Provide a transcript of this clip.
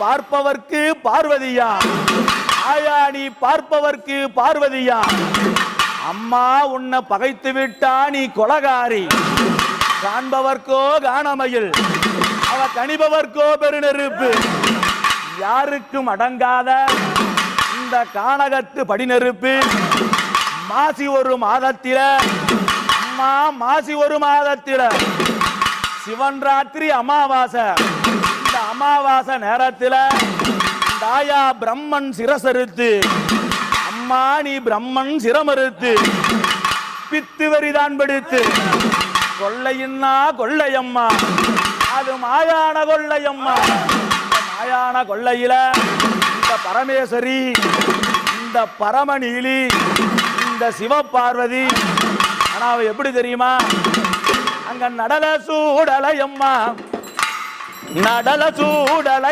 பார்ப்பவர்க்கு பார்வதியா? ஆயா நீ பார்ப்பவர்க்கு பார்வதியா? அம்மா உன்னை பகைத்து விட்டா நீ கொலகாரி. காண்பவர்க்கோ காணமையில் அவ கணிபவர்க்கோ பெருநெருப்பு. யாருக்கும் அடங்காத இந்த கானகத்து படிநெருப்பு. மாசி ஒரு மாதத்தில அம்மா மாசி ஒரு மாதத்தில. சிவன் ராத்திரி அமாவாசை. அமாவாசை நேரத்தில் தாயா பிரம்மன் சிரசறுத்து அம்மா நீ பிரம்மன் சிரமறுத்து பித்து வரிதான் பிடித்து கொள்ளையின்னா கொள்ளையம்மா அது மாயான கொள்ளையம்மா. மாயான கொள்ளையில இந்த பரமேஸ்வரி இந்த பரமநீலி இந்த சிவபார்வதி ஆனா அவ எப்படி தெரியுமா? அங்க நடல சூடலையம்மா. நடல சூடலை